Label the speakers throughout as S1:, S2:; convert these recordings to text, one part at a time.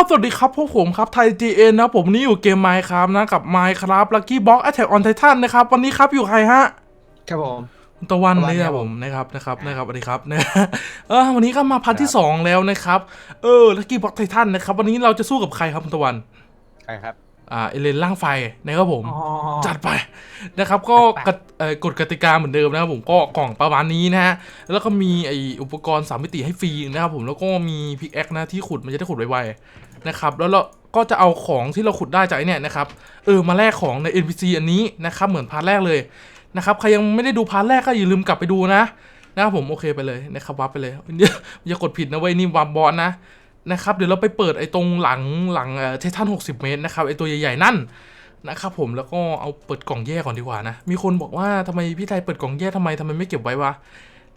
S1: ครับ สวัสดีครับพวกผมครับไทย GN นะผมนี่อยู่เกม Minecraft นะกับ Minecraft Lucky Box Attack on Titan นะครับ วันนี้ครับอยู่ใครฮะ
S2: ครับผม
S1: คุณตะวัน
S2: ตะวัน
S1: เลยค
S2: ครั
S1: รับบผ
S2: ผมม
S1: นะครับนะครับนะครับสวัสดีครับนะเออวันนี้ก็มาพันที่ 2 แล้วนะครับ เออ Lucky Box Titan นะครับ วันนี้เราจะสู้กับใครครับคุณตะวัน
S2: ใครครับ
S1: อ่าเอเลนล่างไฟนะครับผม
S2: อ๋อ
S1: จัดไปนะครับก็
S2: จัดไป
S1: กฎเอ่อกฎกติกาเหมือนเดิมนะครับผมก็กล่องประมาณนี้นะฮะแล้วก็มีไออุปกรณ์สามมิติให้ฟรีนะครับผมแล้วก็มีพิกแอคนะที่ขุดมันจะได้ขุดไวๆ นะครับแล้วเราก็จะเอาของที่เราขุดได้จากไอเนี่ยนะครับเออมาแลกของใน NPC อันนี้นะครับเหมือนพาร์ทแรกเลยนะครับใครยังไม่ได้ดูพาร์ทแรกก็อย่าลืมกลับไปดูนะนะครับผมโอเคไปเลยนะครับวับไปเลยเนี่ยอย่ากดผิดนะเว้ยนี่วับบอสนะนะครับเดี๋ยวเราไปเปิดไอ้ตรงหลังหลังเททัน60 เมตรนะครับไอ้ตัวใหญ่ๆนั่นนะครับผมแล้วก็เอาเปิดกล่องแยกก่อนดีกว่านะมีคนบอกว่าทำไมพี่ไทยเปิดกล่องแยกทำไมทำไมไม่เก็บไว้วะ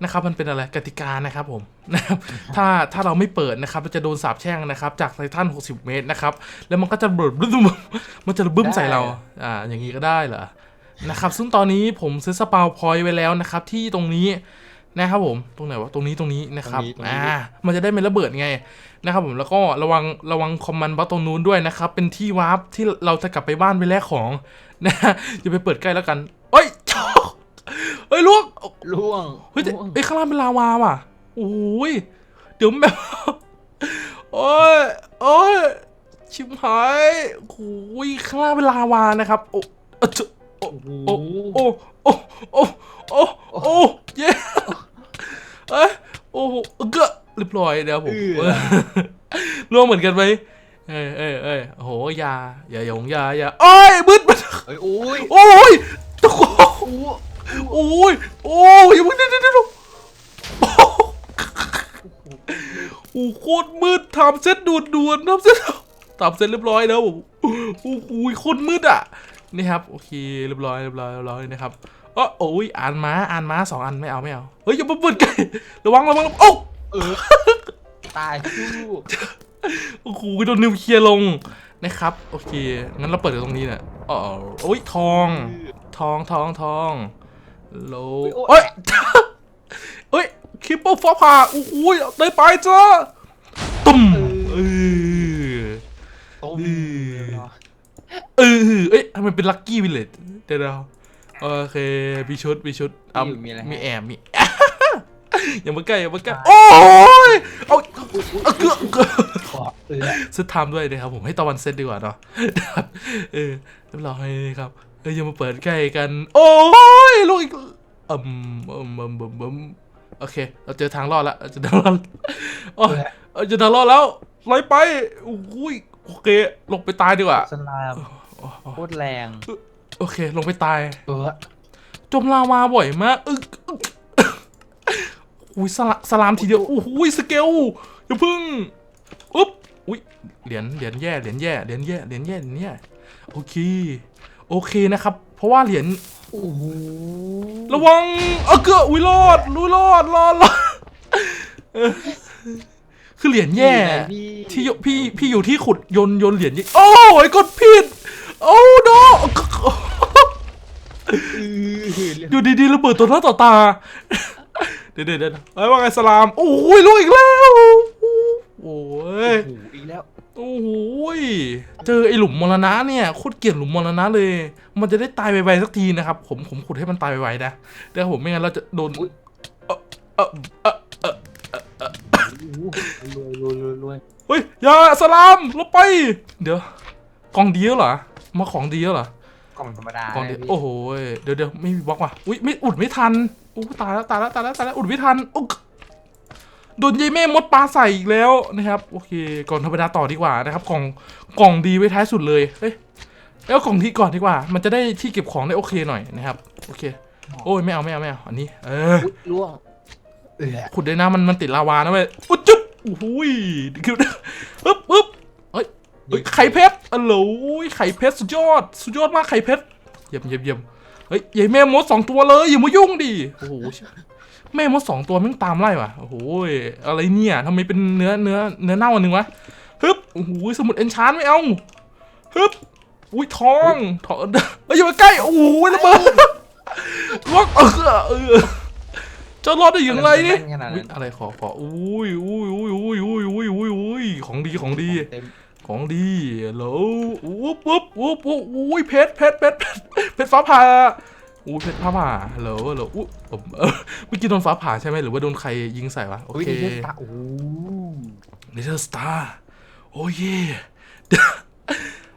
S1: นะครับมันเป็นอะไรกติกานะครับผมนะครับถ้าถ้าเราไม่เปิดนะครับมันจะโดนสาปแช่งนะครับ จากไททัน60 เมตรนะครับแล้วมันก็จะเบิดบึ้มมันจะบึ้มใส่เราอ่าอย่างนี้ก็ได้เหรอนะครับ ซึ่งตอนนี้ผมซื้อสปาวพอยต์ไว้แล้วนะครับ ที่ตรงนี้นะครับผมตรงไหนวะตรงนี้ตรงนี้นะครับ
S2: ตรงนี้ตรงนี้
S1: อ่ามันจะได้ไม่ระเบิดไงนะครับผมแล้วก็ระวังระวังคอมมานด์บล็อกตรงนู้นด้วยนะครับ เป็นที่วาร์ปที่เราจะกลับไปบ้านไปแลกของนะอย่าไปเปิดใกล้แล้วกันเอ้ย เอ้ยลวก
S2: ล่วง
S1: เฮ้ยแต่
S2: ล่วง
S1: เอ้ยข้างล่างเป็นลาวาว่ะโอ้ยเดี๋ยวแบบโอ้ยโอ้ยชิบหายโอ้ยข้างล่างเป็นลาวานะครับ โอ้เอ้ยโอ้
S2: โอ้โห
S1: โอ้โอ้โอ้โอ้โอ้เย้เอ้ยโอ้โหเกอะเรียบร้อยเดี๋ยวผม
S2: เอื้อ
S1: ร่วงเหมือนกันไหมเอ้ยเอ้ยเอ้ยโอ้โหอยาอย่าหยงอยาอย่าโอ้ยมืดมัน
S2: เฮ้ยโอ้ย
S1: โอ้ยตะโก
S2: โอ้
S1: โอ้ย โอ้ยอย่าเพิ่งเดี๋ยวเดี๋ยวเดี๋ยวโอ้โหโคตรมืดทำเซตด่วนด่วนๆทำเซตทำเซตเรียบร้อยแล้วผมโอ้โหโคตรมืดอะนี่ครับโอเคเรียบร้อยเรียบร้อยเรียบร้อยนะครับเออโอ้ยอ่านม้าอ่านม้าสองอันไม่เอาไม่เอาเฮ้ยอย่ามาเปิดไกลระวังระวังระวังโอ้
S2: เออตายคู่
S1: โอ้โหโดนนิวเคลียร์ลงนะครับโอเคงั้นเราเปิดจากตรงนี้เนี่ยอ๋อโอ้ยทอง ทองทองทอง โลโอ้ยเอ้ยคิปเปอร์ฟ้าผ่าโอ้โหได้ไปจ้าตุ้มเออ
S2: ต้ม
S1: เออเอ้ยทำไมเป็นลัคกี้วิลเลจเดี๋ยวเราโอเคมีชุดมีชุดอะมีแอบมีอย่ามาใกล้อย่ามาใกล้โอ้ยเอาเอาเกือบเกือบ
S2: ขอเออ
S1: เซตไทม์ด้วยนะครับผมให้ตะวันเซตดีกว่าเนาะนะครับเออเรียบร้อยครับ เอออย่ามาเปิดใกล้กัน โอ้ยลูกอีกอืมอืมอืมอืมอืมโอเค เราเจอทางรอดแล้วเราเจอทางรอดโอ้ยเออเจอทางรอดแล้วไล่ไปโอ้ยโอเค ลงไปตายดีกว่า
S2: สลามโคตรแรง
S1: โอเค ลงไปตาย
S2: เออ
S1: จมลาวาบ่อยมากอึกอึกอุ้ยสลาสลามทีเดียวโอ้โหสเกลอย่าพึ่งอุ๊บอุ้ยเหรียญเหรียญแย่เหรียญแย่เหรียญแย่เหรียญแย่เหรียญแย่โอเค โอเคนะครับ เพราะว่าเหรียญ
S2: โอ้โห
S1: ระวังเออเกออุ้ยรอดรู้รอดรอดรอดเออคือเหรียญแย่
S2: พี่
S1: ที่อยู่พี่พี่อยู่ที่ขุดโยนโยนเหรียญนี่โอ้ยกดผิดโอ้โน
S2: เออ
S1: อยู่ดีๆระเบิดต่อหน้าต่อตา เดี๋ยวเดี๋ยวเดี๋ยวไอ้ยว่าไงสลาม โอ้ยลูกอีกแล้ว โอ้ย
S2: โอ้โห
S1: ยเจอไอหลุมมรณะเนี่ยโคตรเกลียดหลุมมรณะเลย มันจะได้ตายไวๆสักทีนะครับ ผมผมขุดให้มันตายไวๆนะเดี๋ยวผมไม่งั้นเราจะโดนเอ่อเอ่อเอ่อเอ่อ
S2: รวยรวยรวยรวย
S1: เฮ้ยอย่าสลามลบไป เดี๋ยวกล่องดีแล้วเหรอมาของดีแล้วเหรอ
S2: กล่องธรรมดากล่
S1: องดีโอ้โหยเดี๋ยวเดี๋ยวไม่มีบล็อกว่ะอุ้ยไม่อุดไม่ทันอู้ตายแล้วตายแล้วตายแล้วตายแล้วอุดไม่ทันอุ๊ โดนยายแม่มดปลาใส่อีกแล้วนะครับ โอเค ก่อนธรรมดาต่อดีกว่านะครับกล่องกล่องดีไว้ท้ายสุดเลยเฮ้ยเอากล่องที่ก่อนดีกว่า มันจะได้ที่เก็บของได้โอเคหน่อยนะครับ โอเค โอ้ยไม่เอาไม่เอาไม่เอาอันนี้ เออ
S2: อุ๊ยล่วงเออ
S1: ขุดได้นะมันมันติดลาวานะเว้ยอุ๊ยจุ๊บโอ้โหยคือปึ๊บปึ๊บเฮ้ยเฮ้ยไข่เพชรอ๋อโหลไข่เพชรสุดยอด สุดยอดมากไข่เพชรเยี่ยมเยี่ยมเยี่ยมเฮ้ยใหญ่แม่มดสองตัวเลยอย่ามายุ่งดิโอ้โห แม่มดสองตัวแม่งตามไล่ว่ะ โอ้โหอะไรเนี่ยทำไมเป็นเนื้อเนื้อเนื้อเน่าอันหนึ่งวะฮึบโอ้โหสมุดเอนชานไม่เอาฮึบอุ้ยทองทองเฮ้ยอย่ามาใกล้โอ้โหระเบิดล็อกเออเออจะรอดได้อย่างไรนี่
S2: ขนาด
S1: อุ๊
S2: นั้
S1: ย
S2: น
S1: อะไรขอขออุ้ยอุ้ยอุ้ยอุ้ยอุ้ยอุ้ยอุ้ยอุ้ยของดีของดี
S2: เต็ม
S1: ของดีฮัลโหลวุบวุบวุบวุบอุ้ยเพชรเพชรเพชรเพชรเพชรฟ้าผ่า อุ้ยเพชรฟ้าผ่าฮัลโหลฮัลโหลอุ้ยผมเออเมื่อกี้โดนฟ้าผ่าใช่ไหมหรือว่าโดนใครยิงใส่วะ โอ
S2: อุ้ย
S1: เค
S2: นี่ตาโอ้โห
S1: เนเธอร์สตาร์โอ้ย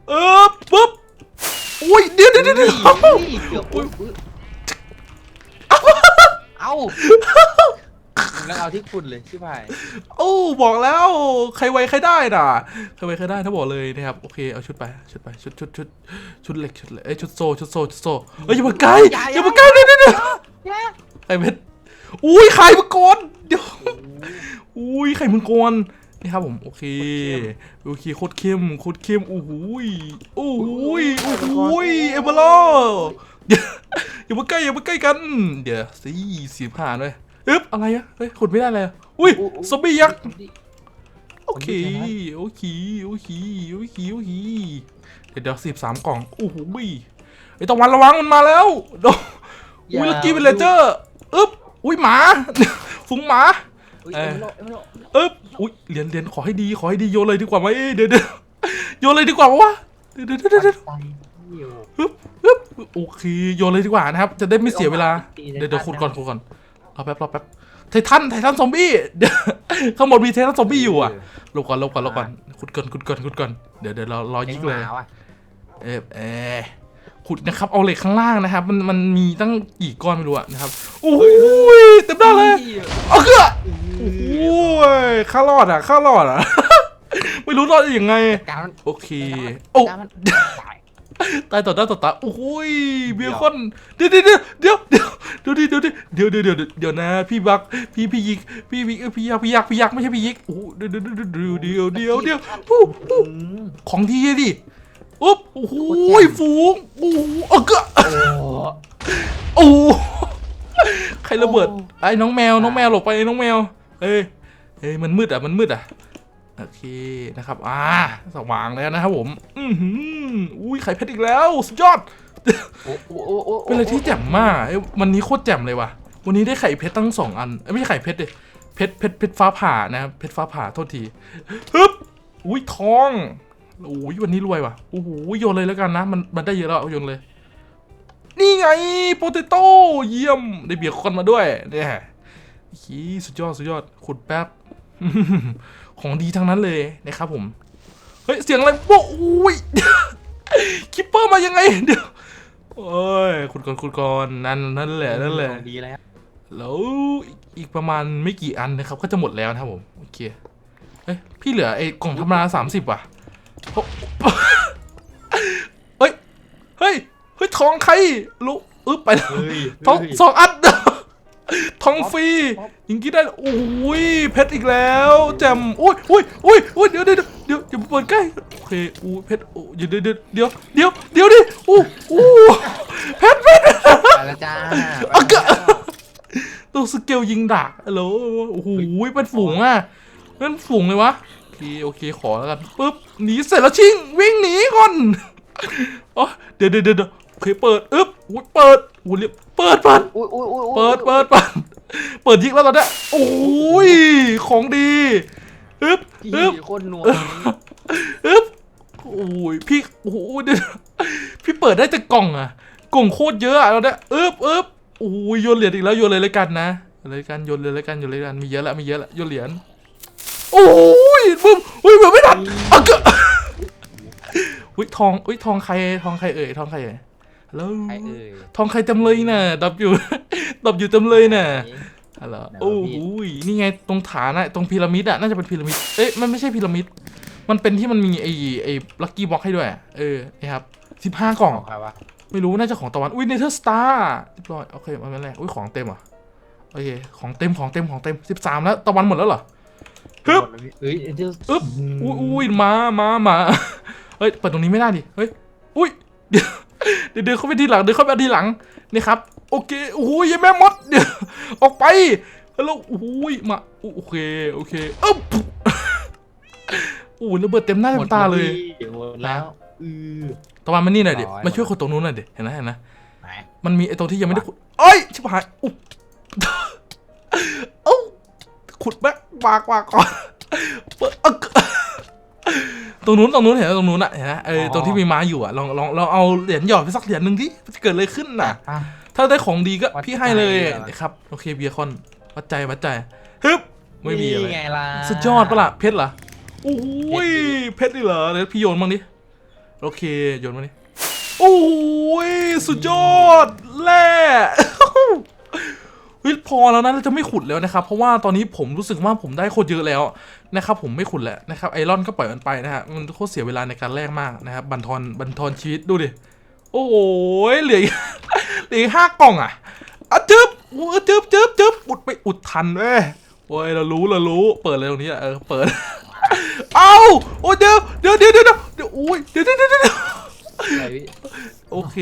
S1: เออปุ๊บอุ้ยเดี๋ยวเดี๋ยวเดี๋ยวเดี๋ยว
S2: นี่เกือบอุ้ยอุ๊ยเอ้า แล้วเอาที่คุณเลยชิบหาย
S1: โอ้บอกแล้วใครไวใครได้น่ะใครไวใครได้ถ้าบอกเลยนะครับโอเคเอาชุดไปชุดไปชุดชุดชุดชุดเหล็กชุดเหล็กเอ้ยชุดโซชุดโซชุดโซเอ้ยอย่ามาใกล้อย่ามาใกล้เดี๋ยวเดี๋ยวเดี๋ยวไอ้เพชรอุ้ยไข่มังกรเดี๋ยวอุ้ยไข่มังกรนี่ครับผมโอเคโอเคโคตรเข้มโคตรเข้มโอ้โหยโอ้โหยโอ้โหยเอเบอร์ลเดี๋ยวอย่ามาใกล้อย่ามาใกล้กัน เดี๋ยวสี่สิบห้าเลย อึ๊บอะไรอะเฮ้ยขุดไม่ได้เลยอะอุ้ยซอมบี้ยักษ์โอเคโอเคโอเคโอเคโอเคเดี๋ยวเดี๋ยวสิบสามกล่องโอ้โหบีไอตะวันระวังมันมาแล้วโดอุ้ยลักกี้เป็นเลเจอร์อึ๊บอุ้ยหมาฝูงหมา
S2: อุ้ย
S1: เอ
S2: เอ็
S1: อ
S2: มโลเอ็มโล
S1: อึ๊บอุ้ยเหรียญเหรียญขอให้ดีขอให้ดีโยนเลยดีกว่าไหมเดี๋ยวเดี๋ยวโยนเลยดีกว่าวะเดี๋ยวเดี๋ยวเดี๋ยวเดี๋ยว
S2: ใจอยู่
S1: อึ๊บอึ๊บโอเคโยนเลยดีกว่านะครับ จะได้ไม่เสียเวลาเดี๋ยวเดี๋ยวขุดก่อนขุดก่อน รอแป๊บรอแป๊บไททันไททันซอมบี้เดี๋ยวข้างบนมีไททันซอมบี้อยู่อะลบก่อนลบก่อนลบก่อนขุดก่อนขุดก่อนขุดก่อนเดี๋ยวเดี๋ยวเรารอยิกเลย
S2: หมาว่ะ
S1: เออเออขุดนะครับเอาเหล็กข้างล่างนะครับ มันมันมีตั้งกี่ก้อนไม่รู้อะนะครับโอ้ยเต็มได้เลยเอาเกลือโอ้ยข้ารอดอะข้ารอดอะไม่รู้รอดได้ยังไง
S2: การมัน
S1: โอเคโอ้
S2: การมัน ตาย
S1: ตายต่อหน้าต่อตาโอ้ยเบคอนเดี๋ยวเดี๋ยวเดี๋ยวเดี๋ยวเดี๋ยวเดี๋ยวเดี๋ยวเดี๋ยวเดี๋ยวเดี๋ยวเดี๋ยวเดี๋ยวนะพี่บักพี่พี่ยิกพี่พี่พี่ยักพี่ยักพี่ยักไม่ใช่พี่ยิกโอ้เดี๋ยวเดี๋ยวเดี๋ยวเดี๋ยวเดี๋ยวเดี๋ยวเดี๋ยวอู้อู้
S2: อืม
S1: ของดีอะดิอุ๊บโอ้โหฝูงโอ้โหเออเกะ
S2: โอ้
S1: โอ้โหใครระเบิด
S2: โอ้
S1: ไอ้น้องแมวน้องแมวหลบไปน้องแมวเอ้ยเอ้ยมันมืดอะมันมืดอะ โอเคนะครับอ่าสว่างแล้วนะครับผมอือหืออุ้ยไข่เพชรอีกแล้ว สุดยอด
S2: โอ้โอ้โอ้โอ้
S1: เป็นอะไรที่แจ่มมากเอ้ยวันนี้โคตรแจ่มเลยว่ะ วันนี้ได้ไข่เพชรตั้งสองอันเอ้ยไม่ใช่ไข่เพชรดิเพชรเพชรเพชรฟ้าผ่านะครับเพชรฟ้าผ่าโทษทีฮึบอุ้ยทองอุ้ยวันนี้รวยว่ะโอ้โหโยนเลยแล้วกันนะ มันมันได้เยอะแล้วเอาโยนเลย นี่ไงโปเตโต้เยี่ยมได้เบียร์คอนมาด้วยเนี่ยฮีสุดยอดสุดยอดขุดแป๊บ ของดีทั้งนั้นเลยนะครับผม เฮ้ย เสียงอะไรโว้อุ้ยคิปเปอร์มายังไงเดี๋ยวโอ้ยขุดก่อนขุดก่อนนั่นนั่นแหละนั่นแหละ
S2: ดีแล้ว
S1: แล้วอีกอีกประมาณไม่กี่อันนะครับ ก็จะหมดแล้วนะครับผมโอเคเอ้ยพี่เหลือไอ้กล่องธรรมดาสามสิบว่ะโอ้เฮ้ยเฮ้ยเฮ้ยทองใครลุอึ๊บไปแล้ว
S2: เฮ้ย
S1: ทองสองอัน ทองฟรี
S2: ป๊อป
S1: ยิงกี้ได้โอ้ยเพชรอีกแล้วแจ่มอุ้ยอุ้ยอุ้ยอุ้ยเดี๋ยวเดี๋ยวเดี๋ยวเดี๋ยวอย่าเปิดใกล้โอเคอู้เพชรโอ้เดี๋ยวเดี๋ยวเดี๋ยวเดี๋ยวเดี๋ยวดิอู้อู้เพชรเพชร
S2: ไปแล้วจ้า
S1: เอาเกะตัวสเกลยิงดักฮัลโหลโอ้โหเป็นฝูงอะเป็นฝูงเลยวะโอเคโอเคขอแล้วกันปึ๊บหนีเสร็จแล้วชิงวิ่งหนีก่อนอ๋อเดี๋ยวเดี๋ยวเดี๋ยวโอเคเปิดอึ๊บอุ้ยเปิดอุ้ยเรียบ เปิดเปิด
S2: อุ้ยอุ้ยอุ้ย
S1: เปิดเปิดเปิดเปิดยิงแล้วตอนเนี้ยโอ้ยของดีอึ๊บ
S2: พี่
S1: อึ๊บ
S2: โคตรนัว
S1: อึ๊บโอ้ยพี่โอ้โหเดี๋ยวพี่เปิดได้แต่กล่องอะกล่องโคตรเยอะอะเราเนี่ยอึ๊บอึ๊บโอ้ยโยนเหรียญอีกแล้วโยนเลยเลยกันนะโยนเลยกันโยนเลยเลยกันโยนเลยกันมีเยอะละมีเยอะละโยนเหรียญโอ้ยบึ้มอุ้ยเบื่อไม่ทันอะเกะอุ้ยทองอุ้ยทองใครทองใครเอ่ยทองใครเอ่ย แล้ว
S2: ใครเอ่ย
S1: ทองใครจำเลยน่ะดับอยู่ ดับอยู่จำเลยน่ะ
S2: ไห
S1: อะไร
S2: ไหนวะ
S1: โอ้
S2: พี่
S1: โหยนี่ไงตรงฐานอะตรงพีระมิดอะน่าจะเป็นพีระมิดเอ๊ะมันไม่ใช่พีระมิด มันเป็นที่มันมีไอ้ไอ้ลัคกี้บ็อกให้ด้วยอะเออนะครับสิบห้ากล่อง
S2: ของใครวะ
S1: ไม่รู้น่าจะของตะวันอุ้ยเนเธอร์สตาร์เรียบร้อยโอเคมันเป็นไรอุ้ยของเต็มเหรอะโอเคของเต็มของเต็มของเต็มสิบสามแล้วตะวันหมดแล้วเหรอฮึบ
S2: หมดแล้วพี่เอ้ยเดี๋ยว
S1: อึ๊บอุ้ยอุ้ยมามามาเฮ้ยเปิดตรงนี้ไม่ได้ดิเฮ้ยอุ้ยเดี๋ยว เดี๋ยวเดินเข้าไปทีหลังเดินเข้าไปทีหลังนี่ครับโอเคโอ้ยยังแม่มดเดี๋ยวออกไปฮัลโหลโอ้ยมาโอเคโอเคอึ๊บโอ้ยระเบิดเต็มหน้าเต็มตาเลย
S2: เดี๋ยวหมดแล้วอือ
S1: ตะวันมานี่หน่อยดิ
S2: ร้อย
S1: มาช่วยคนตรงนู้นหน่อยดิเห็นไหมเห็นไหม
S2: ไหน
S1: มันมีไอ้ตรงที่ยังไม่ได้ขุดเอ้ยชิบหายอุ๊บเอ้าขุดแม่ปากปากก่อนเปิดอึ๊ก ตรงนู้นตรงนู้นเห็นไหมตรงนู้นอะเห็นไหมเออ
S2: อ๋อ
S1: ตรงที่มีม้าอยู่อะลองลองลองเอาเหรียญหยอดไปสักเหรียญหนึ่งที่จะเกิดอะไรขึ้นน่ะ
S2: อะ
S1: ถ้าได้ของดีก็
S2: วัด
S1: พี่ให้เลย
S2: ใจเหรอ
S1: นะครับโอเคเบียร์คอนวัดใจวัดใจฮึบไม่มีอะไร
S2: นี่ไงล่ะ
S1: สุดยอดปะล่ะเพชรเหรอโอ้ยเพชรนี่เหรอเดี๋ยวพี่โยนบ้างดิโอเคโยนมาดิโอ้ยสุดยอดแร่เฮ้ยพ อแล้วนะเราจะไม่ขุดแล้วนะครับ เพราะว่าตอนนี้ผมรู้สึกว่าผมได้โคตรเยอะแล้วนะครับผมไม่ขุดแล้วนะครับไอรอนก็ปล่อยมันไปนะฮะมันโคตรเสียเวลาในการแลกมากนะครับบันทอนบันทอนชีวิตดูดิโอ้โหเหลืออีกเหลืออีกห้ากล่องอะอะจึ๊บอู้จึ๊บจึ๊บจึ๊บอุดไปอุดทันเว้ยโอ้ยเรารู้เรารู้เปิดเลยตรงนี้อะเออเปิดเอ้าโอ้ยเดี๋ยวเดี๋ยวเดี๋ยวเดี๋ยวเดี๋ยวโอ้ยเดี๋ยวเดี๋ยวเดี๋ยวเดี๋ยว
S2: อะไรพี่
S1: โอเค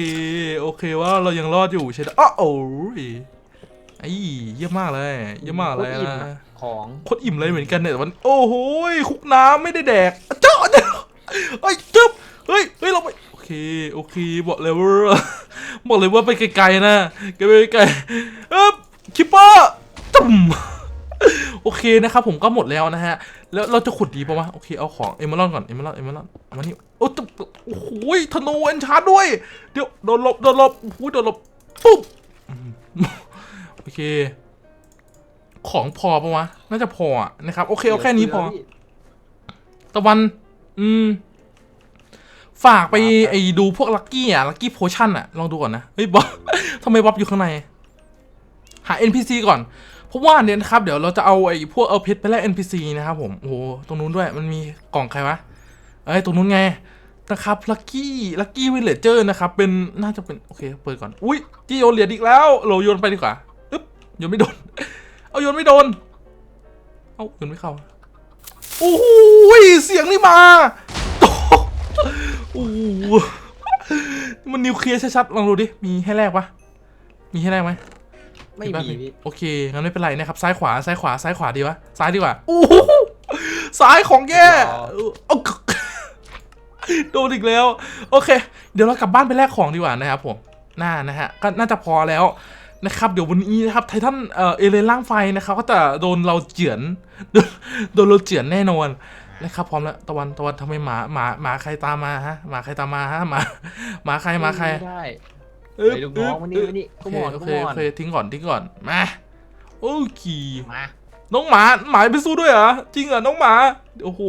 S1: โอเคว่าเรายังรอดอยู่ใช่ไหมอ้าวโอ้ย ไอ้เยี่ยมมากเลยเยี่ยมมากเลย
S2: โคตรอิ่ม
S1: นะ
S2: อะของ
S1: โคตรอิ่มเลยเหมือนกันเนี่ยแต่วันโอ้โหยคุกน้ำไม่ได้แดกเจ้าเจ้าเฮ้ยจึ๊บเฮ้ยเฮ้ยเราไปโอเคโอเคบอกเลยว่าบอกเลยว่าไปไกลๆนะไกลไปไกลๆเอ๊บคิปเปอร์ตุ่มโอเคนะครับผมก็หมดแล้วนะฮะ แล้วเราจะขุดดีปะวะโอเคเอาของเอมเมอรัลก่อนเอมเมอรัลเอมเมอรัลเอามานี่โอ้ตุ๊บโอ้โหยธนูเอนชาร์ดด้วย เดี๋ยวโดนหลบโดนหลบโอ้โหโดนหลบปุ๊บอืม โอเค ของพอปะวะ น่าจะพออะนะครับ โอเคเอาแค่นี้พอ
S2: พี่
S1: ตะวัน อืม ฝากไปไอ้ดูพวกลักกี้อะ ลักกี้โพชั่นอะ ลองดูก่อนนะ เฮ้ยบ๊อบทำไมบ๊อบอยู่ข้างใน หา NPC ก่อน เพราะว่าเนี่ยนะครับ เดี๋ยวเราจะเอาไอ้พวกเอาเพชรไปแลก NPC นะครับผม โอ้โห ตรงนู้นด้วย มันมีกล่องใครวะ เอ้ย ตรงนู้นไงนะครับลักกี้ลักกี้วิลเลเจอร์นะครับ เป็นน่าจะเป็น โอเค เปิดก่อน อุ้ยจีโยนเหรียญอีกแล้ว เราโยนไปดีกว่าอึ๊บ โยนไม่โดน เอาโยนไม่โดน เอาโยนไม่เข้าโอ้โหเสียงนี่มาโอ้โหมันนิวเคลียร์ชัดๆลองดูดิ มีให้แลกปะมีให้แลกไหม
S2: ไม่
S1: ปะ
S2: มีพี่
S1: โอเค งั้นไม่เป็นไรนะครับ ซ้ายขวา ซ้ายขวา ซ้ายขวาดีวะ ซ้ายดีกว่าโอ้โหซ้ายของแย่เอาโดนอีกแล้ว โอเค เดี๋ยวเรากลับบ้านไปแลกของดีกว่านะครับผม น่านะฮะ ก็น่าจะพอแล้ว นะครับ เดี๋ยววันนี้นะครับไททันเอ่อเอเลนล่างไฟนะครับก็จะโดนเราเจือนโดนโดนเราเจือนแน่นอนนะครับพร้อมแล้วตะวันตะวันทำไมหมาหมาหมาใครตามมาฮะหมาใครตามมาฮะหมาหมาใครหมาใคร
S2: ไม่ได้
S1: เอ๊ะ
S2: เฮ้ยลูกน้องมานี่มานี่
S1: โอ
S2: ข
S1: เค
S2: มอน
S1: โอ
S2: ข
S1: เค
S2: มอ
S1: โอนเคทิ้งก่อนทิ้งก่อนมาโอเค
S2: มา
S1: น้องหมาหมาไปสู้ด้วยเหรอจริงเหรอน้องหมาโอ้โห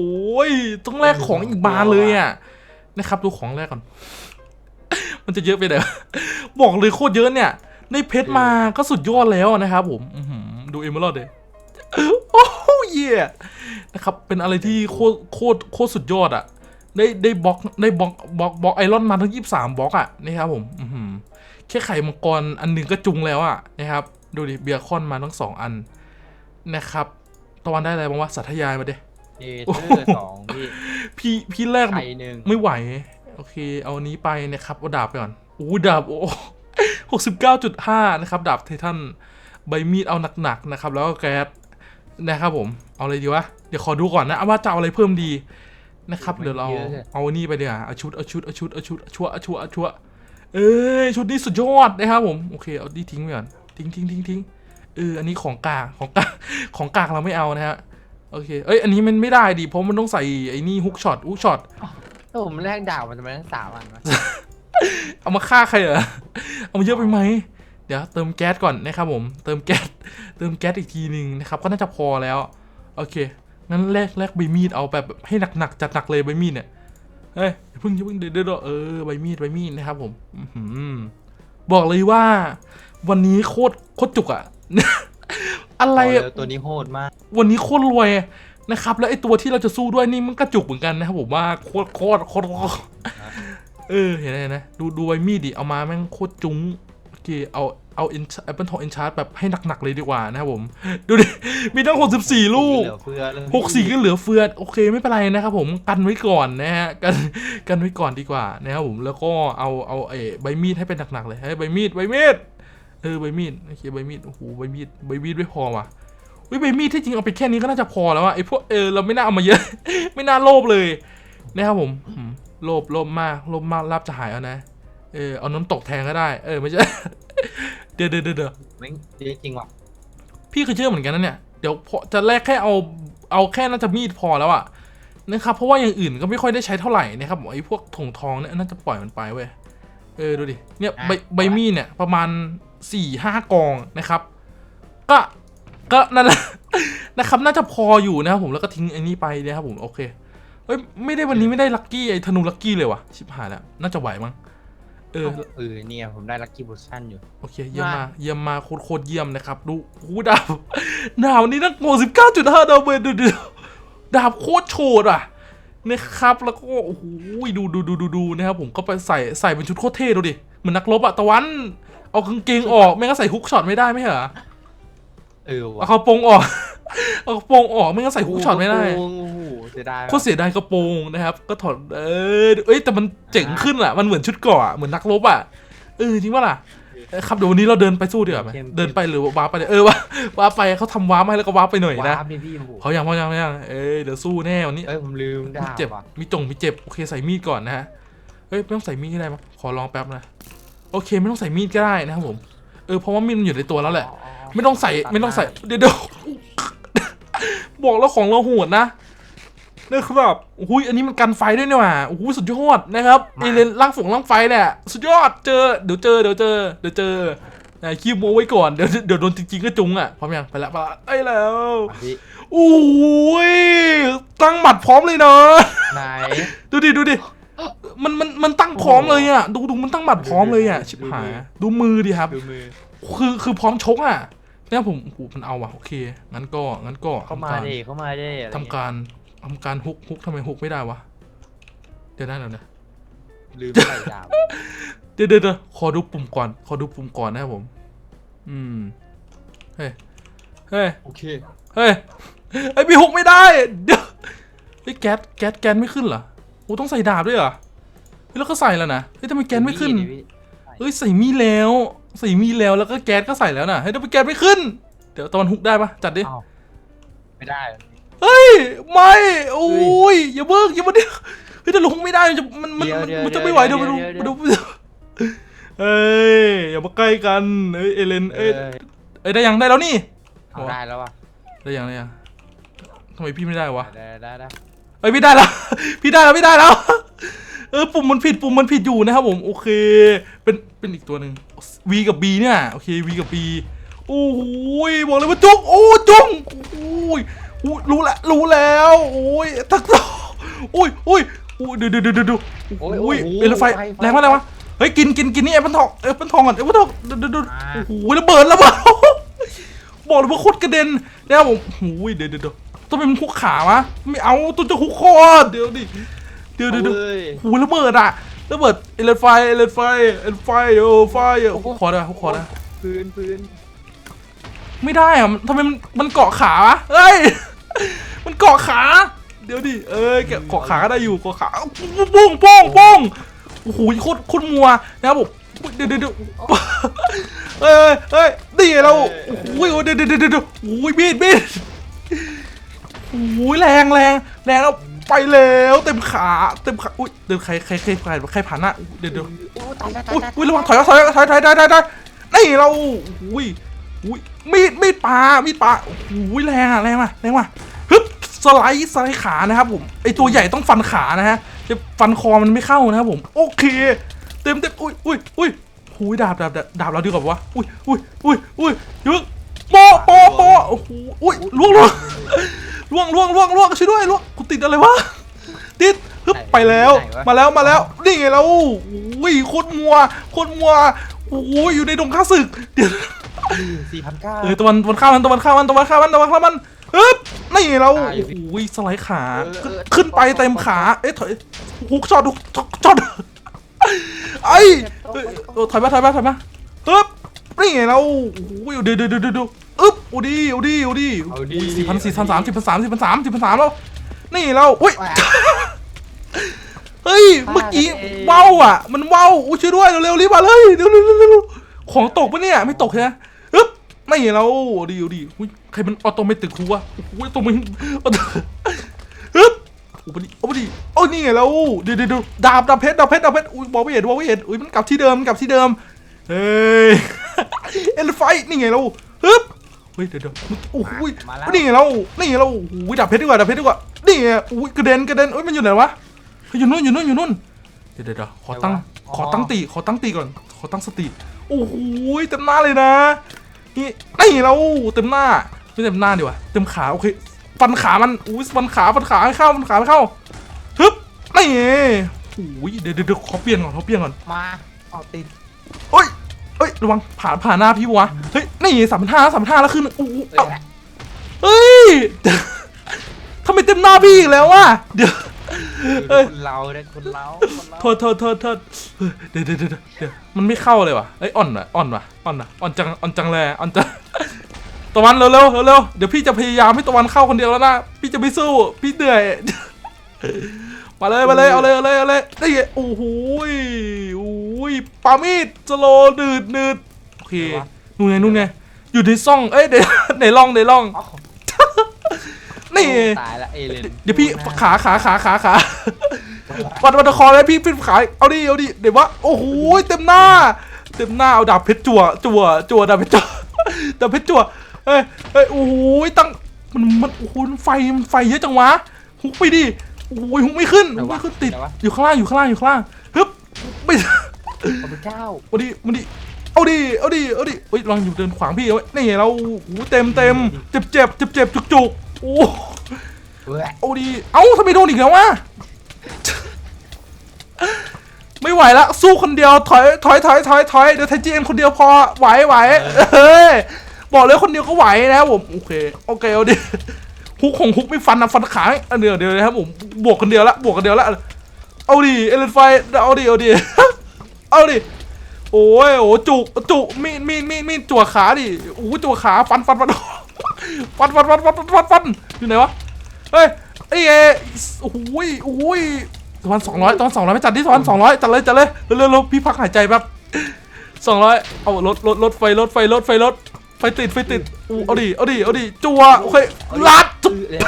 S1: ต้องแลกของอีกบานเลยอะนะครับดูของแรกก่อน มันจะเยอะไปไหนวะบอกเลยโคตรเยอะเนี่ย ได้เพชรมาก็สุดยอดแล้วนะครับผมอื้อหือดูเอเมอรัลด์เลยโอ้เย่นะครับ เป็นอะไรที่โคตรโคตรโคตรสุดยอดอะได้ได้บล็อกได้บล็อกบล็อกบล็อกไอรอนมาทั้งยี่สามบล็อกอะนะครับผมอื้อหือแค่ไข่มังกรอันหนึ่งก็จุงแล้วอะนะครับ ดูดิเบียร์คอนมาทั้งสองอันนะครับตะวันได้อะไรบ้างวะสัทยายมาเด้
S2: เอเธอร์สองพี่
S1: พี่พี่แรกแบบ
S2: ไข่หนึ่ง
S1: ไม่ไหว โอเค เอาอันนี้ไปนะครับเอาดาบไปก่อนอู้ดาบโอ้ หกสิบเก้าจุดห้านะครับ ดาบไททันใบมีดเอาหนักๆนะครับ แล้วก็แก๊สนะครับผม เอาอะไรดีวะ เดี๋ยวขอดูก่อนนะว่าจะเอาอะไรเพิ่มดีนะครับ เดี๋ยวเราเอาอันนี้ไปดีกว่าเอาชุดเอาชุดเอาชุดเอาชุดเอาชัวเอาชัวเอาชัวเอ้ยชุดนี้สุดยอดนะครับผม โอเค เอาดีทิ้งไปก่อนทิ้งทิ้งทิ้งทิ้งเออ อันนี้ของกากของกากของกากเราไม่เอานะฮะ โอเค เอ้ย อันนี้มันไม่ได้ดิ เพราะมันต้องใส่ไอ้นี่ฮุกช็อตฮุกช็อต
S2: ถ้าผมแลกดาบมันจะมาทั้งสามอันวะ
S1: เอามาฆ่าใครเหรอ เอามาเยอะไปไหม เดี๋ยวเติมแก๊สก่อนนะครับผม เติมแก๊ส เติมแก๊สอีกทีหนึ่งนะครับ ก็น่าจะพอแล้ว โอเค งั้นแลกแลกใบมีดเอาแบบให้หนักๆจัดหนักเลยใบมีดเนี่ย เฮ้ยอย่าเพิ่งอย่าเพิ่งเดี๋ยวเดี๋ยวเดี๋ยวเออใบมีดใบมีดนะครับผมอื้อหือบอกเลยว่า วันนี้โคตรโคตรจุกอะอะไร
S2: บ
S1: อะ
S2: กเลยตัวนี้โหดมาก
S1: วันนี้โคตรรวยนะครับ แล้วไอ้ตัวที่เราจะสู้ด้วยนี่มันกระจุกเหมือนกันนะครับผมว่าโคตรโคตรโคตรโคตร เออเห็นไหมเห็นไหมดูดูไอ้มีดดิเอามาแม่งโคตรจุ้งโอเคเอาเอาเอ็นแอปเปิลทองเอ็นชาร์ดแบบให้หนัก ๆ เลยดีกว่านะครับผม ดูดิ มีตั้ง 64 ลูก
S2: เหลือเฟือเลย
S1: หกสี่ก็เหลือเฟือโอเคไม่เป็นไรนะครับผมกันไว้ก่อนนะฮะกันกันไว้ก่อนดีกว่านะครับผมแล้วก็เอาเอาไอ้ใบมีดให้เป็นหนัก ๆ เลยให้ใบมีดใบมีดเออใบมีดโอเคใบมีดโอ้โหใบมีดใบมีดไม่พอว่ะวิใบมีดที่จริงเอาไปแค่นี้ก็น่าจะพอแล้วอะไอ้พวกเออเราไม่น่าเอามาเยอะ ไม่น่าโลภเลยนะครับผมอืม โลภโลภมากโลภมากลาบจะหายเอานะ เออเอาน้ำตกแทนก็ได้ เออไม่ใช่ เดี๋ยวเดี๋ยวเดี๋ยวเดี๋ยว
S2: แม่งเยอะจริงว่ะ
S1: พี่เคยเชื่อเหมือนกันนะเนี่ย เดี๋ยวพอจะแลกแค่เอาเอาแค่น่าจะมีดพอแล้วอะนะครับเพราะว่าอย่างอื่นก็ไม่ค่อยได้ใช้เท่าไหร่นะครับไอ้พวกถงทองเนี่ยน่าจะปล่อยมันไปเว้ยเออดูดิเนี่ยใบใบมีดเนี่ยประมาณสี่ห้ากองนะครับ ก็ก็นั่นแหละนะครับ น่าจะพออยู่นะครับผมแล้วก็ทิ้งไอ้นี่ไปนะครับผมโอเค เอ้ยไม่ได้วันนี้ไม่ได้ลัคกี้ไอ้ธนูลัคกี้เลยวะชิบหายแล้วน่าจะไหวมั้งเออ
S2: เออเนี่ยผมได้ลัคกี้โพชั่นอยู่
S1: โอเคเยี่ยมมาก
S2: มา
S1: เยี่ยมมากโคตรโคตรเยี่ยมนะครับดูหูดาบดาบนี้นักโง่สิบเก้าจุดห้าดาวเมจดูดูดาบโคตรโฉดอะนะครับแล้วก็โอ้โหดูดูดูดูดูนะครับผมก็ไปใส่ใส่เป็นชุดโคตรเท่ดูดิเหมือนนักรบอะตะวัน เอากางเกงออกไม่งั้นใส่ฮุกช็อตไม่ได้ไม่ใช่เหรอ
S2: เออ
S1: เอา
S2: ว่ะ
S1: กระโปรงออกเอากระโปรงออกไม่งั้นใส่ฮุกช็อตไม่ได้
S2: โอ้โห เสียดาย
S1: โคตรเสียดายกระโปรงนะครับ ก็ถอดเออเอ้ยแต่มันเจ๋งขึ้นอะมันเหมือนชุดเกราะอะเหมือนนักรบอะเออจริงปะล่ะเอ้ยครับเดี๋ยววันนี้เราเดินไปสู้ดีกว่าไหมเดินไปหรือว้าร์ปไปเนี่ยเออว้าว้าร์ปไปเขาทำว้าร์ปมาให้แล้วก็ว้าร์ปไปหน่อยนะ
S2: ว้าพี่พี่โอ้โห
S1: เขายังเขายังเขายังเอ้ยเดี๋ยวสู้แน่วันนี้
S2: เอ้ยผมลืม
S1: มี
S2: ดาบ
S1: เจ็บ
S2: ว่ะ
S1: มีจงมีเจ็บโอเคใส่มีดก่อนนะฮะเอ้ยไม่ต้องใส่มีดก็ได้มั้งขอลองแป๊บนะโอเคไม่ต้องใส่มีดก็ได้นะครับผมเออเพราะว่ามีดมันอยู่ในตัวแล้วแหละ
S2: อ๋อ
S1: ไม่ต้องใส่ไม่ต้องใส่เดี๋ยวเดี๋ยวบอกแล้วของเราโหดนะ นะครับอุ้ยอันนี้มันกันไฟด้วยเนี่ยว่ะโอ้โหสุดยอดนะครับเอเลนล่างฝงล่างไฟเนี่ยสุดยอดเจอเดี๋ยวเจอเดี๋ยวเจอเดี๋ยวเจอนะคีบโมไว้ก่อนเดี๋ยวเดี๋ยวโดนจริงๆก็จุงอะพร้อมยังไปละไปละไอ้แล้ว
S2: มาพี่
S1: โอ้ยตั้งหมัดพร้อมเลยเนาะ
S2: ไหน
S1: ดูดิดูดิมันมันมันตั้งพร้อมเลยอะดูดูมันตั้งหมัดพร้อมเลยอะ
S2: ดูดิ
S1: ชิบหาย
S2: ดูดิ
S1: ดูมือดิครับ
S2: ดูมือ
S1: คือคือพร้อมชกอะเนี่ยผมโอ้โหมันเอาว่ะโอเคงั้นก็งั้นก็
S2: เข้ามา
S1: ทำการ
S2: เด้เข้ามาเด้อะไร
S1: ทำการ ทำการฮุกฮุกทำไมฮุกไม่ได้วะ เดี๋ยวนะเดี๋ยวนะ
S2: ลืมใส่ดาบ
S1: เดี๋ยวเดี๋ยวเดี๋ยวขอดูปุ่มก่อน ขอดูปุ่มก่อนนะครับผม อืม เฮ้ย เฮ้ย
S2: โอเค
S1: เฮ้ย ไอ้ยมีฮุกไม่ได้ เดี๋ยวไอ้ยแก๊สแก๊สแก๊สไม่ขึ้นเหรอโอ้ต้องใส่ดาบด้วยเหรอเฮ้ยแล้วก็ใส่แล้วนะ เฮ้ยทำไมแก๊สไม่ขึ้น
S2: ดิพี่
S1: เอ้ยใส่มีแล้ว ใส่มีแล้วแล้วก็แก๊สก็ใส่แล้วนะเฮ้ยทำไมแก๊สไม่ขึ้น เดี๋ยวตอนฮุกได้ปะจัดดิ
S2: อ้าวไม่ได้
S1: เฮ้ย ไม่โอ้ยอย่าเบิกอย่ามาเดี๋ยวเฮ้ยแต่ลงไม่ได้มันจะมันมัน
S2: เดี๋ยว
S1: มัน
S2: เดี๋ยว
S1: มันจะไม่ไหวเดี๋ยวมาดู
S2: เดี๋
S1: มา
S2: ยว
S1: ดูเอ้ยอย่ามาใกล้กันเอ้ยเอเลน
S2: เอ
S1: เอ้ย
S2: อ
S1: เอ้ยได้ยังได้แล้วนี่
S2: เอาได้แล้วว่ะ
S1: ได้ยังได้ยังทำไมพี่ไม่ได้วะ
S2: ได้ได้ได้
S1: เอ้ยพี่ได้แล้ว พี่ได้แล้วพี่ได้แล้วเออปุ่มมันผิดปุ่มมันผิดอยู่นะครับผมโอเค เป็นเป็นอีกตัวหนึ่ง V กับ B เนี่ยโอเค V กับ B โอ้โหยบอกเลยว่าจุกโอ้จุงโอ้ยโอ้ยรู้แล้วรู้แล้วโอ้ยทักษะโอ้ยโอ้ยโอ้ยดูดูดูดูดูโอ้ยเอลไฟแรงมากเลยวะเฮ้ยกินกินกินนี่เอเปิลทองเอเปิลทองก่อนเอเปิลทองดูดูดูโอ้โหระเบิดระเบิดบอกเลยว่าโคตรกระเด็นนะครับผมโอ้ยเดี๋ยวเดี๋ยวเดี๋ยวต้องเป็นคุกขาวะไม่เอาตัวจะคุกคอเดี๋ยวดิเดี๋ยวเดี๋ยวเดี๋ยว
S2: เอ้ย
S1: โอ้โหระเบิดอะระเบิดเอเลนไฟเอเลนไฟเอเลนไฟโอ้ไฟโอ้โหขอได้ขอได้
S2: พื้นพื้น
S1: ไม่ได้อะมันทำไมมันมันเกาะขาวะเอ้ย มันเกาะขา เดี๋ยวดิ เอ้ยแกะเกาะขาก็ได้อยู่เกาะขาโป้งโป้งโป้งโอ้โหโคตรโคตรมัวนะครับผมเดี๋ยวเดี๋ยวเดี๋ยวเอ้ยเอ้ยดีเราโอ้โหเดี๋ยวเดี๋ยวเดี๋ยวเดี๋ยวโอ้ยบีดบีดโอ้ยแรงแรงแรงแล้วไปแล้วเต็มขาเต็มขาอุ้ยเดี๋ยวใครใครใครใครใครผ่านหน้าเดี๋ยวเดี๋ยว
S2: โอ้ตายแล้วตาย
S1: อุ้ย
S2: แล้ว
S1: อุ้ยระวังถอยถอยถอยถอยถอยถอยถอยนี่เราอุ้ย อุ้ยมีดมีดปลามีดปลาอุ้ยแรงอะแรงอะแรงว่ะฮึบสไลด์สไลด์ขานะครับผมไอตัวใหญ่ต้องฟันขานะฮะจะฟันคอมันไม่เข้านะครับผมโอเค เต็มเต็มอุ้ยอุ้ยอุ้ยหุยดาบดาบดาบดาบเราดีกว่าวะอุ้ยอุ้ยอุ้ยอุ้ยยึกโปะโปะโปะโอ้โหอุ้ยล่วงล่วงล่วงล่วงล่วงล่วงช่วยด้วยล่วงกูติดอะไรวะติดฮึบไปแล้วมาแล้วมาแล้วนี่ไงเราอุ้ยโคตรมัวโคตรมัว โอ้ยอยู่ในดงข้าศึกเดี๋ยว
S2: สี่พันเก้า
S1: เออตะวันตะวันข้ามมันตะวันข้ามมันตะวันข้ามมันตะวันข้ามมันฮึบนี่ไงเรา
S2: ตายอยู่พี่
S1: โอ้ยสไลด์ขา
S2: เออ
S1: ขึ้น
S2: เออ
S1: ขึ้นไปเต็มขาเอ๊ะถอยฮุกช็อตฮุกช็อตไอ้เอ้ยเออถอยมาถอยมาถอยมาฮึบนี่ไงเราโอ้ยเดี๋ยวเดี๋ยวเดี๋ยวเดี๋ยวอึ๊บโอ้ดีโอ้ดีโอ้ดี
S2: เอาดี
S1: สี่พันสี่พันสามสี่พันสามสี่พันสามสี่พันสามแล้วนี่เราอุ้ย เฮ้ย เมื่อกี้ว่าวอะ มันว่าวอุ้ยช่วยด้วยเร็วๆรีบมาเลยเร็วๆเร็วๆของตกปะเนี่ยไม่ตกใช่ไหมฮึบไม่เราดีดีอุ้ยใครมันออโตเมติกคูวะอุ้ยตรงมันออโตฮึบโอ้ปดิโอ้ปดิโอ้นี่ไงเราเดี๋ยวเดี๋ยวเดี๋ยวดาบดาบเพชรดาบเพชรดาบเพชรอุ้ยบอกไม่เห็นบอกไม่เห็นอุ้ยมันกลับที่เดิมมันกลับที่เดิมเฮ้ยเอลไฟนี่ไงเราฮึบเฮ้ยเดี๋ยวเดี๋ยวโอ้โห
S2: มาแล้ว
S1: นี่ไงเรานี่ไงเราโอ้โหดาบเพชรดีกว่าดาบเพชรดีกว่านี่ไงอุ้ยกระเด็นกระเด็นเอ้ยมันอยู่ไหนวะ เฮ้ยอยู่นู่นอยู่นู่นอยู่นู่นเดี๋ยวเดี๋ยวเดี๋ยวขอตั้งขอตั้งตีขอตั้งตีก่อนขอตั้งสติโอ้โหเต็มหน้าเลยนะนี่นี่เราเต็มหน้าไม่เต็มหน้าดีกว่าเต็มขาโอเคฟันขามันอุ้ยฟันขาฟันขาให้เข้าฟันขาให้เข้าฮึบนี่ไงโอ้ยเดี๋ยวเดี๋ยวเดี๋ยวขอเปลี่ยนก่อนขอเปลี่ยนก่อน
S2: มาเอาติด
S1: เอ้ยเอ้ยระวังผ่านผ่านหน้าพี่วะเฮ้ยนี่สามพันห้าสามพันห้าแล้วขึ้นโอ้โหเอ้าเฮ้ยทำไมเต็มหน้าพี่อีกแล้ววะเดี๋ยวเอ้ย
S2: คนเราเนี่ยคนเราคนเรา
S1: โทษโทษโทษโทษเดี๋ยวเดี๋ยวเดี๋ยวเดี๋ยวมันไม่เข้าเลยว่ะเอ้ยอ่อนว่ะอ่อนว่ะอ่อนว่ะอ่อนจังอ่อนจังเลยอ่อนจังตะวันเร็วเร็วเร็วเร็วเดี๋ยวพี่จะพยายามให้ตะวันเข้าคนเดียวแล้วนะพี่จะไม่สู้พี่เหนื่อยมาเลยมาเลยเอาเลยเอาเลยเอาเลยนี่ไงโอ้โหยโอ้ยปามีดสโลว์ดืดดืดโอเคนู่นไงนู่นไงอยู่ในซ่องเอ้ยเดี๋ยวในร่องในร่อง
S2: อ๋อ
S1: นี่ไง
S2: ตายละเอเลน
S1: เดี๋ยวพี่ขาขาขาขาขาวัดวัดคอเลยพี่พี่ขายเอาดิเอาดิเดี๋ยวว่าโอ้โหเต็มหน้า เต็มหน้าเอาดาบเพชรจั่วจั่วจั่วดาบเพชรจั่วดาบเพชรจั่วเฮ้ยเฮ้ยโอ้โหตั้งมันมันโอ้โหมันไฟมันไฟเยอะจังวะหุกไปดิโอ้โหหุกไม่ขึ้นหุกไม่ขึ้นติดอยู่ข้างล่างอยู่ข้างล่างอยู่ข้างล่างฮึบไม่
S2: พระเจ้า
S1: เอาดิมาดิเอาดิ เอาดิ เอาดิเฮ้ยลองอยู่เดินขวางพี่เอาไว้นี่เราโอ้โหเต็มเต็มเจ็บเจ็บเจ็บเจ็บจุกจุก โอ้
S2: เว้ย
S1: เอาดี เอ้าทำไมโดนอีกแล้ววะ ไม่ไหวละ สู้คนเดียว ถอย ถอย ถอย ถอย ถอย เดี๋ยวไทจีเอ็นคนเดียวพอ ไหว ไหว เฮ้ย บอกเลยคนเดียวก็ไหวนะครับผม โอเค โอเค เอาดิฮุกของฮุกไม่ฟันนะฟันขาอันเดียวเดียวนะครับผม บวกคนเดียวละ บวกคนเดียวละ เอาดิ เอเลนไฟ เอาดิ เอาดิ เอาดิ โอ้ย โอ้จุก จุกมีดมีดมีดมีดจั่วขาดิโอ้จั่วขา ฟันฟันฟัน ฟันฟันฟันฟันฟันฟันฟันอยู่ไหนวะ เฮ้ยไอ้เอโอ้โหยโอ้โหยตอนสองร้อยตอนสองร้อยไม่จัดที่ตอนสองร้อยจัดเลยจัดเลยเร็วเร็วเร็วพี่พักหายใจแป๊บสองร้อยเอารถรถรถไฟรถไฟรถไฟรถไฟติดไฟติดอู้เอาดิเอาดิเอาดิจัวโอเคลัดจุ๊บ
S2: เออ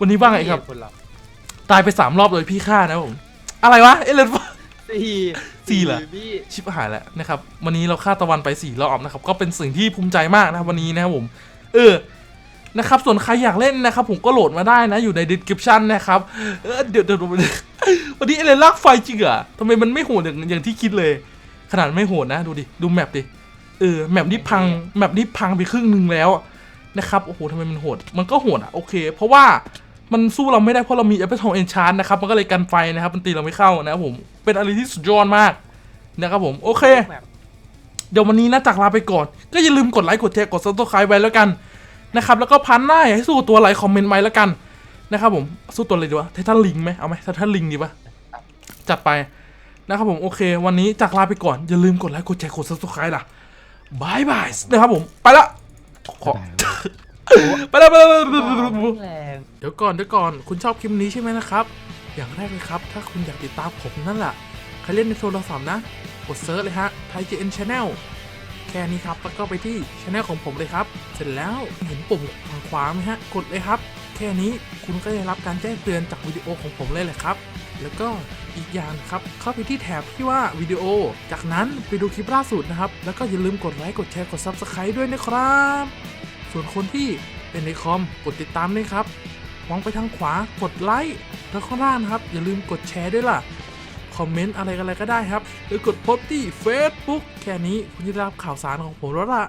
S1: วันนี้ว่าไงครับ
S2: คนเรา
S1: ตายไปสามรอบเลยพี่ฆ่านะผม อะไรวะเอเลน
S2: สี่
S1: สี่เหรอ
S2: พี่
S1: ชิบหายแล้วนะครับวันนี้เราฆ่าตะวันไปสี่รอบนะครับก็เป็นสิ่งที่ภูมิใจมากนะครับวันนี้นะครับผม เออนะครับส่วนใครอยากเล่นนะครับผมก็โหลดมาได้นะอยู่ใน description นะครับเออเดี๋ยวเดี๋ยววันนี้อะไรลากไฟจริงเหรอทำไมมันไม่โหดอย่างอย่างที่คิดเลย ขนาดไม่โหดนะดูดิดูแมปดิเออแมปนี้พังแมปนี้พังไปครึ่งหนึ่งแล้วนะครับโอ้โหทำไมมันโหดมันก็โหดอะโอเค เพราะว่า มันสู้เราไม่ได้เพราะเรามี Apple Tone Enchant นะครับมันก็เลยกันไฟนะครับมันตีเราไม่เข้านะครับผมเป็นอะไรที่สุดยอดมากนะครับผมโอเค
S2: แบบ
S1: เดี๋ยววันนี้นะจากลาไปก่อน ก็อย่าลืมกดไลค์กดแชร์กดซับสไครต์ไว้แล้วกันนะครับแล้วก็พันหน้าอยากให้สู้ตัวไลค์คอมเมนต์ไว้แล้วกันนะครับผมสู้ตัวอะไรดีวะไททันลิงไหมเอาไหมไททันลิงดีปะจัดไปนะครับผมโอเค วันนี้จากลาไปก่อน อย่าลืมกดไลค์กดแชร์กดซับสไครต์ล่ะบายบายนะครับผมไปละขอไปแล้วไปแล้ว เดี๋ยวก่อนเดี๋ยวก่อนคุณชอบคลิปนี้ใช่ไหมนะครับ อย่างแรกเลยครับ ถ้าคุณอยากติดตามผมนั่นแหละใครเล่นในโทรศัพท์นะ กดเซิร์ชเลยฮะไทย GN Channel แค่นี้ครับแล้วก็ไปที่ช anel ของผมเลยครับ เสร็จแล้วเห็นปุ่มทางขวาไหมฮะ กดเลยครับ แค่นี้คุณก็ได้รับการแจ้งเตือนจากวิดีโอของผมเลยแหละครับ แล้วก็อีกอย่างครับ เข้าไปที่แถบที่ว่าวิดีโอ จากนั้นไปดูคลิปล่าสุดนะครับ แล้วก็อย่าลืมกดไลค์ กดแชร์ กด Subscribe ด้วยนะครับ ส่วนคนที่เป็นในคอม กดติดตามด้วยครับ มองไปทางขวากดไลค์แล้วข้างล่างนะครับ อย่าลืมกดแชร์ด้วยล่ะ คอมเมนต์อะไรกันอะไรก็ได้ครับ หรือกดโพสต์ที่ Facebook แค่นี้คุณจะได้รับข่าวสารของผมแล้วล่ะ